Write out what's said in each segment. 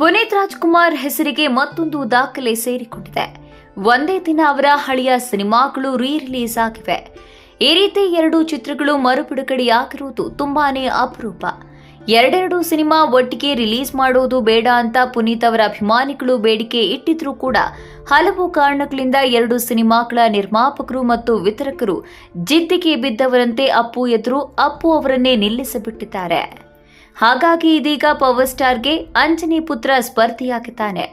ಪುನೀತ್ ರಾಜ್ಕುಮಾರ್ ಹೆಸರಿಗೆ ಮತ್ತೊಂದು ದಾಖಲೆ ಸೇರಿಕೊಂಡಿದೆ. ಒಂದೇ ದಿನ ಅವರ ಹಳೆಯ ಸಿನಿಮಾಗಳು ರೀ ರಿಲೀಸ್ ಆಗಿವೆ. ಈ ರೀತಿ ಎರಡು ಚಿತ್ರಗಳು ಮರುಬಿಡುಗಡೆಯಾಗಿರುವುದು ತುಂಬಾನೇ ಅಪರೂಪ. ಎರಡೆರಡು ಸಿನಿಮಾ ಒಟ್ಟಿಗೆ ರಿಲೀಸ್ ಮಾಡೋದು ಬೇಡ ಅಂತ ಪುನೀತ್ ಅವರ ಅಭಿಮಾನಿಗಳು ಬೇಡಿಕೆ ಇಟ್ಟಿದ್ರೂ ಕೂಡ ಹಲವು ಕಾರಣಗಳಿಂದ ಎರಡು ಸಿನಿಮಾಗಳ ನಿರ್ಮಾಪಕರು ಮತ್ತು ವಿತರಕರು ಜಿದ್ದಿಗೆ ಬಿದ್ದವರಂತೆ ಅಪ್ಪು ಎದುರು ಅಪ್ಪು ಅವರನ್ನೇ ನಿಲ್ಲಿಸಿಬಿಟ್ಟಿದ್ದಾರೆ. ಹಾಗಾಗಿ ಇದೀಗ ಪವರ್ ಸ್ಟಾರ್ಗೆ ಅಂಜನಿ ಪುತ್ರ ಸ್ಪರ್ಧಿಯಾಗಿದ್ದಾನೆ.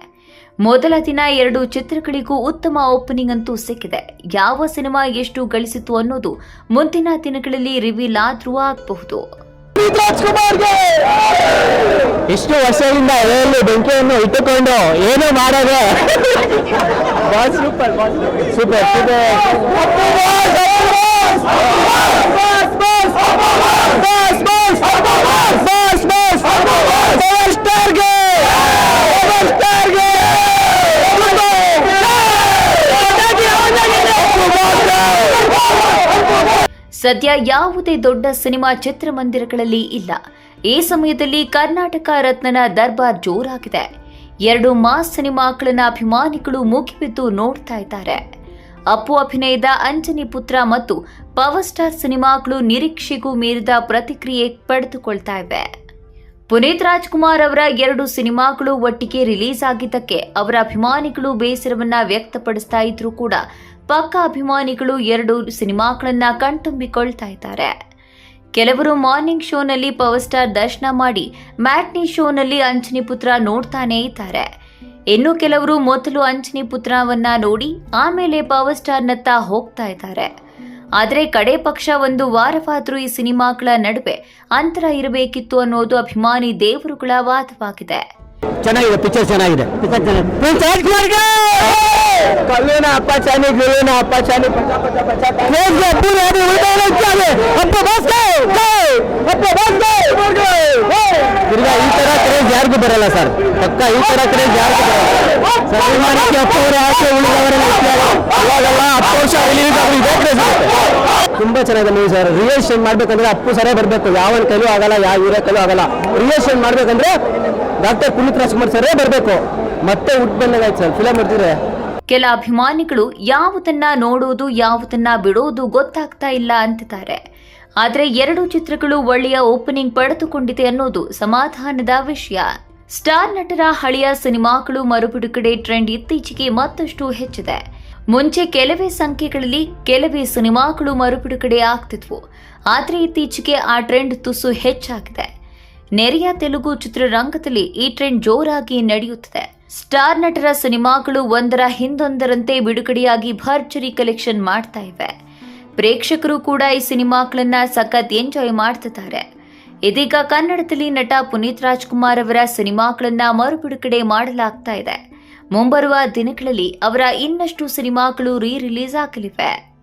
ಮೊದಲ ದಿನ ಎರಡು ಚಿತ್ರಗಳಿಗೂ ಉತ್ತಮ ಓಪನಿಂಗ್ ಅಂತೂ ಸಿಕ್ಕಿದೆ. ಯಾವ ಸಿನಿಮಾ ಎಷ್ಟು ಗಳಿಸಿತು ಅನ್ನೋದು ಮುಂದಿನ ದಿನಗಳಲ್ಲಿ ರಿವೀಲ್ ಆದ್ರೂ ಆಗಬಹುದು. ಇಷ್ಟು ಎಷ್ಟು ವರ್ಷದಿಂದ ಏನೇ ಬೆಂಕಿಯನ್ನು ಇಟ್ಟುಕೊಂಡು ಏನು ಮಾಡದೆ. ಸೂಪರ್ ಸೂಪರ್ ಸದ್ಯ ಯಾವುದೇ ದೊಡ್ಡ ಸಿನಿಮಾ ಚಿತ್ರಮಂದಿರಗಳಲ್ಲಿ ಇಲ್ಲ. ಈ ಸಮಯದಲ್ಲಿ ಕರ್ನಾಟಕ ರತ್ನನ ದರ್ಬಾರ್ ಜೋರಾಗಿದೆ. ಎರಡು ಮಾಸ್ ಸಿನಿಮಾಗಳನ್ನ ಅಭಿಮಾನಿಗಳು ಮುಗಿಬಿದ್ದು ನೋಡ್ತಾ ಇದ್ದಾರೆ. ಅಪ್ಪು ಅಭಿನಯದ ಅಂಜನಿ ಪುತ್ರ ಮತ್ತು ಪವರ್ ಸ್ಟಾರ್ ಸಿನಿಮಾಗಳು ನಿರೀಕ್ಷೆಗೂ ಮೀರಿದ ಪ್ರತಿಕ್ರಿಯೆ ಪಡೆದುಕೊಳ್ತಾ ಇವೆ. ಪುನೀತ್ ರಾಜ್ಕುಮಾರ್ ಅವರ ಎರಡು ಸಿನಿಮಾಗಳು ಒಟ್ಟಿಗೆ ರಿಲೀಸ್ ಆಗಿದ್ದಕ್ಕೆ ಅವರ ಅಭಿಮಾನಿಗಳು ಬೇಸರವನ್ನ ವ್ಯಕ್ತಪಡಿಸ್ತಾ ಇದ್ರೂ ಕೂಡ ಪಕ್ಕ ಅಭಿಮಾನಿಗಳು ಎರಡು ಸಿನಿಮಾಗಳನ್ನ ಕಣ್ತುಂಬಿಕೊಳ್ತಾ ಇದ್ದಾರೆ. ಕೆಲವರು ಮಾರ್ನಿಂಗ್ ಶೋನಲ್ಲಿ ಪವರ್ ಸ್ಟಾರ್ ದರ್ಶನ ಮಾಡಿ, ಮ್ಯಾಟ್ನಿ ಶೋನಲ್ಲಿ ಅಂಜನಿ ಪುತ್ರ ನೋಡ್ತಾನೇ ಇದ್ದಾರೆ. ಇನ್ನು ಕೆಲವರು ಮೊದಲು ಅಂಜನಿ ಪುತ್ರವನ್ನ ನೋಡಿ, ಆಮೇಲೆ ಪವರ್ ಸ್ಟಾರ್ನತ್ತ ಹೋಗ್ತಾ ಇದ್ದಾರೆ. ಆದರೆ ಕಡೆ ಪಕ್ಷ ಒಂದು ವಾರವಾದರೂ ಈ ಸಿನಿಮಾಗಳ ನಡುವೆ ಅಂತರ ಇರಬೇಕಿತ್ತು ಅನ್ನೋದು ಅಭಿಮಾನಿ ದೇವರುಗಳ ವಾದವಾಗಿದೆ. ಚೆನ್ನಾಗಿದೆ ಪಿಕ್ಚರ್ ಚೆನ್ನಾಗಿದೆ. ಕಲ್ಲುನ ಅಪ್ಪ ಚಾನಿ ಗುರುವಿನ ಅಪ್ಪ ಚಾನಿ. ತಿರ್ಗಾ ಈ ತರ ಕ್ರೇಜ್ ಯಾರಿಗೂ ಬರಲ್ಲ ಸರ್. ಪಕ್ಕ ಈ ತರ ಕ್ರೇಜ್ ಯಾರಿಗೂ ಬರಲ್ಲ. ಸರ್ ಅಭಿಮಾನಕ್ಕೆ ಅಪ್ಪ ಅವರು ಆಸೆ ಉಳಿದವರ ಇವಾಗೆಲ್ಲ ಹತ್ತು ವರ್ಷ ರಿಲೀಸ್ ಆದ್ರೆ ಇದೇ ಕ್ರೇಜ್ ಇರುತ್ತೆ. ತುಂಬಾ ಚೆನ್ನಾಗಿದೆ ಮೂವಿ ಸರ್. ರಿಯೇಷನ್ ಮಾಡ್ಬೇಕಂದ್ರೆ ಅಪ್ಪು ಸರೇ ಬರಬೇಕು. ಯಾವನ್ ಕೈಲೂ ಆಗಲ್ಲ ಯಾವ ಹೀರೋ ಕೈಲೂ ಆಗಲ್ಲ. ರಿಯೇಷನ್ ಮಾಡ್ಬೇಕಂದ್ರೆ ಡಾಕ್ಟರ್ ಪುನೀತ್ ರಾಜ್ಕುಮಾರ್ ಸರೇ ಬರಬೇಕು. ಮತ್ತೆ ಹುಟ್ಟು ಬಂದಂಗಾಯ್ತು ಸರ್. ಫಿಲಮ್ ನೋಡ್ತಿದ್ರೆ? ಕೆಲ ಅಭಿಮಾನಿಗಳು ಯಾವುದನ್ನ ನೋಡೋದು ಯಾವುದನ್ನ ಬಿಡೋದು ಗೊತ್ತಾಗ್ತಾ ಇಲ್ಲ ಅಂತಿದ್ದಾರೆ. ಆದರೆ ಎರಡು ಚಿತ್ರಗಳು ಒಳ್ಳೆಯ ಓಪನಿಂಗ್ ಪಡೆದುಕೊಂಡಿದೆ ಅನ್ನೋದು ಸಮಾಧಾನದ ವಿಷಯ. ಸ್ಟಾರ್ ನಟರ ಹಳೆಯ ಸಿನಿಮಾಗಳು ಮರುಬಿಡುಗಡೆ ಟ್ರೆಂಡ್ ಇತ್ತೀಚೆಗೆ ಮತ್ತಷ್ಟು ಹೆಚ್ಚಿದೆ. ಮುಂಚೆ ಕೆಲವೇ ಸಂಖ್ಯೆಗಳಲ್ಲಿ ಕೆಲವೇ ಸಿನಿಮಾಗಳು ಮರುಬಿಡುಗಡೆ ಆಗ್ತಿದ್ವು. ಆದರೆ ಇತ್ತೀಚೆಗೆ ಆ ಟ್ರೆಂಡ್ ತುಸು ಹೆಚ್ಚಾಗಿದೆ. ನೆರೆಯ ತೆಲುಗು ಚಿತ್ರರಂಗದಲ್ಲಿ ಈ ಟ್ರೆಂಡ್ ಜೋರಾಗಿ ನಡೆಯುತ್ತಿದೆ. ಸ್ಟಾರ್ ನಟರ ಸಿನಿಮಾಗಳು ಒಂದರ ಹಿಂದೊಂದರಂತೆ ಬಿಡುಗಡೆಯಾಗಿ ಭರ್ಜರಿ ಕಲೆಕ್ಷನ್ ಮಾಡ್ತಾ ಇವೆ. ಪ್ರೇಕ್ಷಕರು ಕೂಡ ಈ ಸಿನಿಮಾಗಳನ್ನ ಸಖತ್ ಎಂಜಾಯ್ ಮಾಡ್ತಿದ್ದಾರೆ. ಇದೀಗ ಕನ್ನಡದಲ್ಲಿ ನಟ ಪುನೀತ್ ರಾಜ್ಕುಮಾರ್ ಅವರ ಸಿನಿಮಾಗಳನ್ನ ಮರುಬಿಡುಗಡೆ ಮಾಡಲಾಗ್ತಾ ಇದೆ. ಮುಂಬರುವ ದಿನಗಳಲ್ಲಿ ಅವರ ಇನ್ನಷ್ಟು ಸಿನಿಮಾಗಳು ರೀ ರಿಲೀಸ್ ಆಗಲಿವೆ.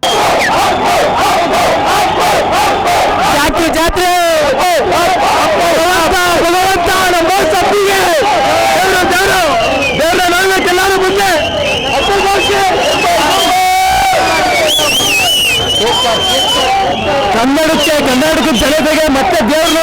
ಜಾತ್ರೆ ಜಾತ್ರೆ ಭಗವಂತ ಭಗವಂತ ನಮ್ಮ ಸತ್ತಿಗೆ ದೇವ್ರು ದೇವ್ರು ದೇವ್ರ ನೋಡ್ಬೇಕು ಎಲ್ಲರೂ ಮುಂದೆ ಅಪ್ಪು ಘೋಷೆ. ಕನ್ನಡಕ್ಕೆ ಕರ್ನಾಟಕದ ಜನತೆಗೆ ಮತ್ತೆ ದೇವ್ರ